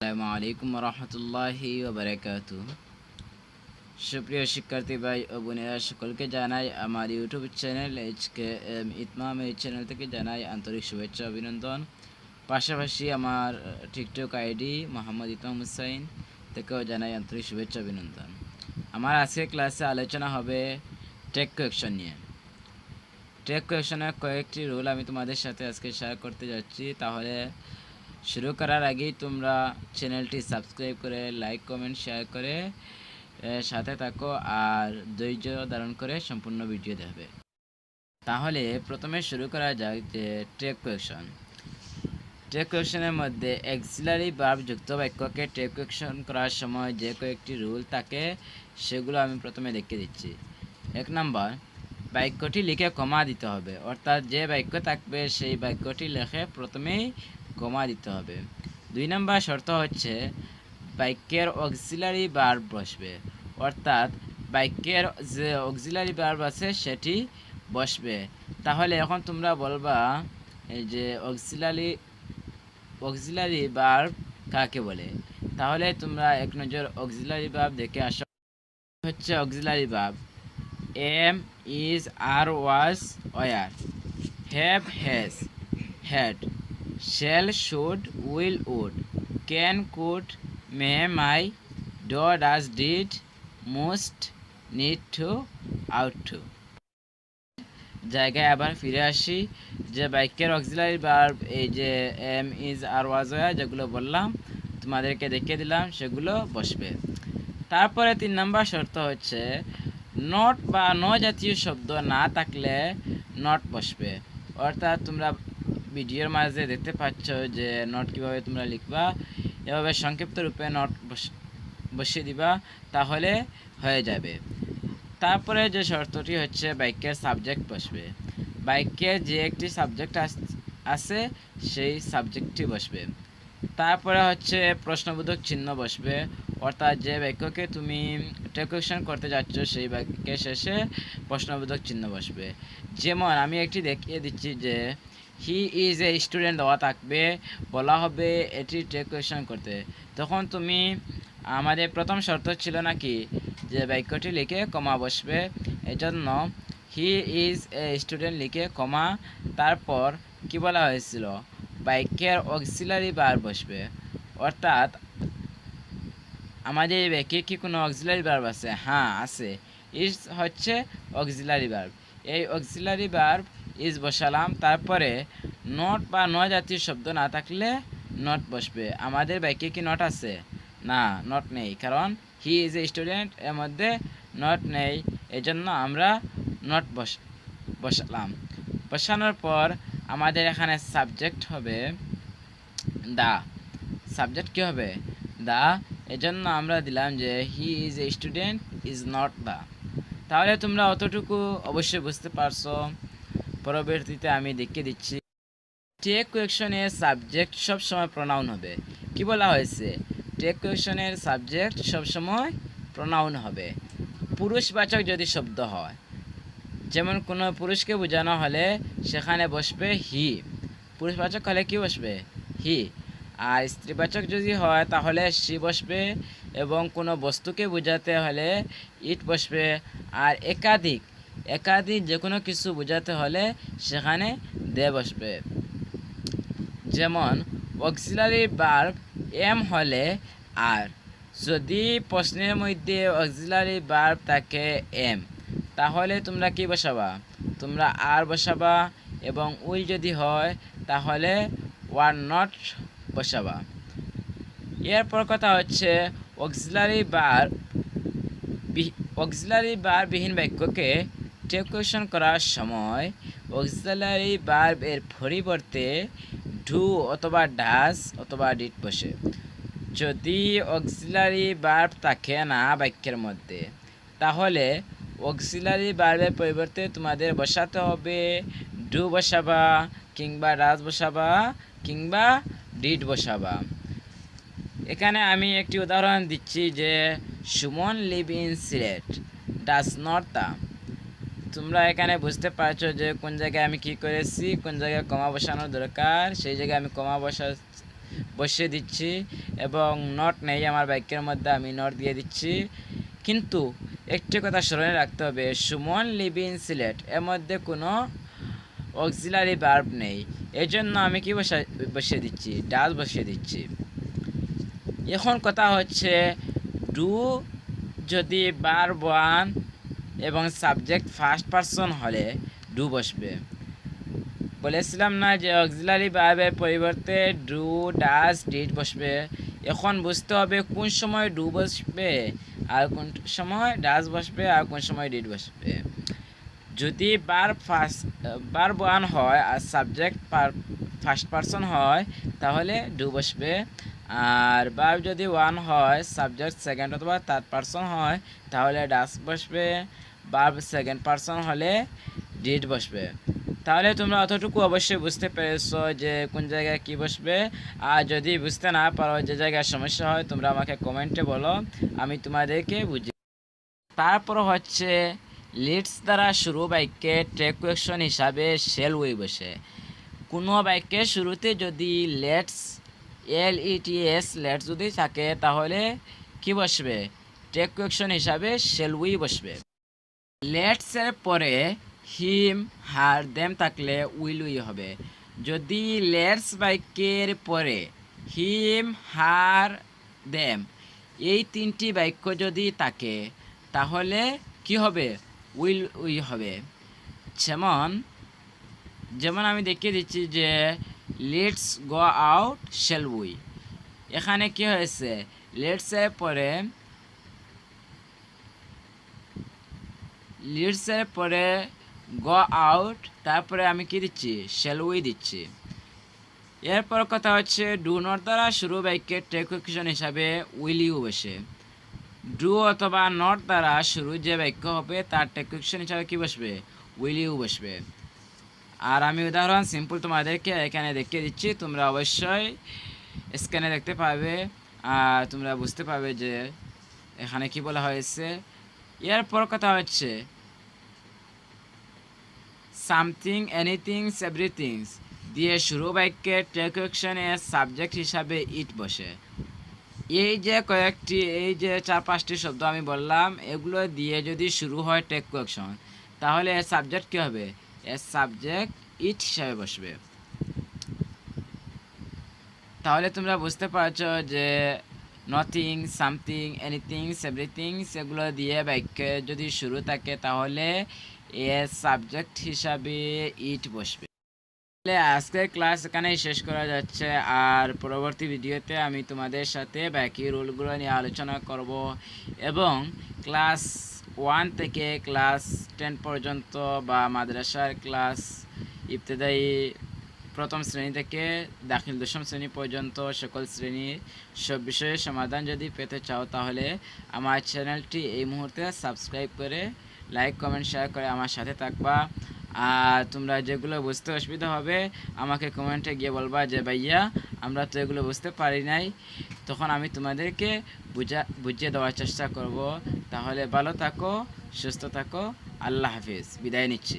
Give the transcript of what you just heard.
আসসালামু আলাইকুম রহমতুল্লাহি ওবরাকাতু। সুপ্রিয় শিক্ষার্থী ভাই ও বোনেরা, সকলকে জানাই আমার YouTube channel HK M Itmam এই চ্যানেল থেকে জানাই আন্তরিক শুভেচ্ছা অভিনন্দন। পাশাপাশি আমার টিকটক আইডি মোহাম্মদ ইতমাম হুসাইন থেকেও জানাই আন্তরিক শুভেচ্ছা অভিনন্দন। আমার আজকের ক্লাসে আলোচনা হবে টেক কোয়েকশন নিয়ে। টেক কোয়েকশনের কয়েকটি রুল আমি তোমাদের সাথে আজকে শেয়ার করতে যাচ্ছি। তাহলে শুরু করার আগেই তোমরা চ্যানেলটি সাবস্ক্রাইব করে, লাইক, কমেন্ট, শেয়ার করে সাথে থাকো আর ধৈর্য ধারণ করে সম্পূর্ণ ভিডিও দেখবে। তাহলে প্রথমে শুরু করা যাক যে টেক কোয়েকশন। টেক কোয়েকশনের মধ্যে এক্সিলারি বার্ব যুক্ত বাক্যকে টেক কোয়েকশন করার সময় যে কয়েকটি রুল থাকে, সেগুলো আমি প্রথমে দেখিয়ে দিচ্ছি। এক নম্বর, বাক্যটি লিখে কমা দিতে হবে। অর্থাৎ যে বাক্য থাকবে, সেই বাক্যটি লেখে প্রথমেই কমা দিতে হবে। দুই নম্বর শর্ত হচ্ছে বাক্যের অক্সিলারি বার্ব বসবে। অর্থাৎ বাক্যের যে অক্সিলারি বার্ব আছে সেটি বসবে। তাহলে এখন তোমরা বলবা যে অক্সিলারি অক্সিলারি বার্ব কাকে বলে? তাহলে তোমরা এক নজর অক্সিলারি বার্ব দেখে আসো। হচ্ছে auxiliary verb am is are was were. Have has. Had. Shall should, will, would. Can, could, may may do does did, must, need to out to. জায়গায় আবার ফিরে আসি। যে বাক্যের অক্সিলারি ভার্ব এই যে এম ইজ আর ওয়াজ যেগুলো বললাম, তোমাদেরকে দেখিয়ে দিলাম, সেগুলো বসবে। তারপরে তিন নম্বর শর্ত হচ্ছে নট বা ন জাতীয় শব্দ না থাকলে নট বসবে। অর্থাৎ তোমরা ভিডিওর মাঝে দেখতে পাচ্ছ যে নোট কীভাবে তোমরা লিখবা, এভাবে সংক্ষিপ্ত রূপে নোট বসিয়ে দিবা, তাহলে হয়ে যাবে। তারপরে যে শর্তটি হচ্ছে বাইকের সাবজেক্ট বসবে। বাক্যের যে একটি সাবজেক্ট আছে, সেই সাবজেক্টটি বসবে। তারপরে হচ্ছে প্রশ্নবোধক চিহ্ন বসবে। অর্থাৎ যে বাক্যকে তুমি টেকোশন করতে যাচ্ছ, সেই বাক্যের শেষে প্রশ্নবোধক চিহ্ন বসবে। যেমন আমি একটি দেখিয়ে দিচ্ছি যে হি ইজ এ স্টুডেন্ট দেওয়া থাকবে, বলা হবে এটি টেকোশন করতে। তখন তুমি আমাদের প্রথম শর্ত ছিল নাকি যে বাক্যটি লিখে কমা বসবে? এজন্য হি ইজ এ স্টুডেন্ট লিখে কমা, তারপর কি বলা হয়েছিল? বাক্যের অক্সিলারি বার বসবে। অর্থাৎ আমাদের এই বাক্যে কি কোনো অক্সিলারি বার্ব আছে? হ্যাঁ আছে। ইজ হচ্ছে অক্সিলারি বার্ব এই অক্সিলারি বার্ব ইজ বসালাম। তারপরে নট বা ন জাতীয় শব্দ না থাকলে নট বসবে। আমাদের বাইকে কি নট আছে? না, নট নেই। কারণ হি ইজ এ স্টুডেন্ট, এর মধ্যে নট নেই। এজন্য আমরা নট বস, বসালাম। বসানোর পর আমাদের এখানে সাবজেক্ট হবে দা। সাবজেক্ট কী হবে? দা। এজন্য আমরা দিলাম যে he is a student, is not দা। তাহলে তোমরা অতটুকু অবশ্যই বুঝতে পারছ। পরবর্তীতে আমি দেখিয়ে দিচ্ছি। টেক কোয়েকশনের সাবজেক্ট সবসময় প্রনাউন হবে। কি বলা হয়েছে? টেক কোয়েকশনের সাবজেক্ট সবসময় প্রনাউন হবে। পুরুষবাচক যদি শব্দ হয়, যেমন কোনো পুরুষকে বোঝানো হলে সেখানে বসবে হি পুরুষবাচক হলে কি বসবে? হি আর স্ত্রীবাচক যদি হয়, তাহলে সি বসবে এবং কোনো বস্তুকে বোঝাতে হলে ইট বসবে। আর একাধিক একাধিক যে কোনো কিছু বোঝাতে হলে সেখানে দে বসবে যেমন অক্সিলারি বার্ব এম হলে আর যদি প্রশ্নের মধ্যে অক্সিলারি বার্ব থাকে এম তাহলে তোমরা কি বসাবা? তোমরা আর বসাবা এবং উইল যদি হয়, তাহলে ওয়ার নট বসাবা। এরপর কথা হচ্ছে অক্সিলারি বার অক্সিলারি বার বিহীন বাক্যকে টেকুয়েশন করার সময় অক্সিলারি বার্ব এর পরিবর্তে ডু অথবা ডাস অথবা ডিট বসে। যদি অক্সিলারি বার্ব থাকে না বাক্যের মধ্যে, তাহলে অক্সিলারি বার্বের পরিবর্তে তোমাদের বসাতে হবে ডু বসাবা কিংবা ডাস বসাবা কিংবা ডিট বসাবা। এখানে আমি একটি উদাহরণ দিচ্ছি যে Suman live in Sylhet does not তোমরা এখানে বুঝতে পারছ যে কোন জায়গায় আমি কি করেছি, কোন জায়গায় কমা বসানোর দরকার। সেই জায়গায় আমি কমা বসা, বসিয়ে দিচ্ছি এবং নট নেই আমার বাক্যের মধ্যে, আমি নট দিয়ে দিচ্ছি। কিন্তু একটি কথা স্মরণে রাখতে হবে, সুমন লিভিং সিলেট এর মধ্যে কোনো অক্সিলারি বার্ব নেই। এই জন্য আমি কি বসা, বসিয়ে দিচ্ছি, ডাল বসিয়ে দিচ্ছি। এখন কথা হচ্ছে, ডু যদি বার ওয়ান এবং সাবজেক্ট ফার্স্ট পারসন হলে ডু বসবে। বলেছিলাম না যে অক্সিলারি ভার্বের পরিবর্তে ডু, ডাস, ডিড বসবে। এখন বুঝতে হবে কোন সময় ডু বসবে আর কোন সময় ডাস বসবে আর কোন সময় ডিড বসবে। যদি বার ফার্স্ট বার ওয়ান হয় আর সাবজেক্ট ফার্স্ট পারসন হয়, তাহলে ডু বসবে। আর বার যদি ওয়ান হয় সাবজেক্ট সেকেন্ড অথবা থার্ড পারসন হয়, তাহলে ডাস বসবে। বার সেকেন্ড পার্সন হলে ডিড বসবে। তাহলে তোমরা অতটুকু অবশ্যই বুঝতে পেরেছ যে কোন জায়গায় কি বসবে। আর যদি বুঝতে না পারো যে জায়গায় সমস্যা হয়, তোমরা আমাকে কমেন্টে বলো, আমি তোমাদেরকে বুঝি তারপর হচ্ছে লিডস দ্বারা শুরু বাক্যে টেক কোয়েকশন হিসাবে সেল উই বসে। কোনো বাক্যের শুরুতে যদি let's L E T S let's যদি থাকে, তাহলে কি বসবে? টেক কোয়েকশন হিসাবে সেল উই বসবে। লেটসের পরে হিম হার দেম থাকলে উইল উই হবে। যদি লেটস বাক্যের পরে হিম হার দেম এই তিনটি বাক্য যদি থাকে, তাহলে কি হবে? উইল উই হবে। যেমন যেমন আমি দেখিয়ে দিচ্ছি যে let's go out shall we এখানে কি হয়েছে? লেটসের পরে লিডসের পরে গো আউট তারপরে আমি কি দিচ্ছি? শেল উই দিচ্ছি? এরপর কথা হচ্ছে ডু নট দ্বারা শুরু বাক্যের টেকুশন হিসাবে উইল ইউ বসে। ডু অথবা নট দ্বারা শুরু যে বাক্য হবে, তার টেকুশন হিসাবে কি বসবে? উইল ইউ বসবে। আর আমি উদাহরণ সিম্পল তোমাদেরকে এখানে দেখিয়ে দিচ্ছি। তোমরা অবশ্যই স্ক্যানে দেখতে পাবে, আর তোমরা বুঝতে পারবে যে এখানে কি বলা হয়েছে। এরপর কথা হচ্ছে। সামথিং এনিথিংস এভরিথিংস দিয়ে শুরু বাক্যে টেকুশনের সাবজেক্ট হিসাবে ইট বসে। এই যে কয়েকটি, এই যে চার, পাঁচটি শব্দ আমি বললাম, এগুলো দিয়ে যদি শুরু হয় টেক কোয়েকশন তাহলে এর সাবজেক্ট কী হবে? এর সাবজেক্ট ইট হিসাবে বসবে। তাহলে তোমরা বুঝতে পারছ যে নথিং সামথিং এনিথিংস এভরিথিংস এগুলো দিয়ে বাক্যে যদি শুরু থাকে তাহলে এ সাবজেক্ট হিসাবে ইট বসবে। তাহলে আজকের ক্লাস এখানেই শেষ করা যাচ্ছে। আর পরবর্তী ভিডিওতে আমি তোমাদের সাথে বাকি রুলগুলো নিয়ে আলোচনা করব এবং ক্লাস ওয়ান থেকে ক্লাস টেন পর্যন্ত বা মাদ্রাসার ক্লাস ইবতদায়ী প্রথম শ্রেণি থেকে দাখিল দশম শ্রেণি পর্যন্ত সকল শ্রেণির সব বিষয়ে সমাধান যদি পেতে চাও, তাহলে আমার চ্যানেলটি এই মুহূর্তে সাবস্ক্রাইব করে লাইক, কমেন্ট শেয়ার করে আমার সাথে থাকবা। আর তোমরা যেগুলো বুঝতে অসুবিধা হবে, আমাকে কমেন্টে গিয়ে বলবা যে, ভাইয়া, আমরা তো এগুলো বুঝতে পারি নাই। তখন আমি তোমাদেরকে বুঝা, বুঝিয়ে দেওয়ার চেষ্টা করব। তাহলে ভালো থাকো, সুস্থ থাকো। আল্লাহ হাফিজ। বিদায় নিচ্ছি।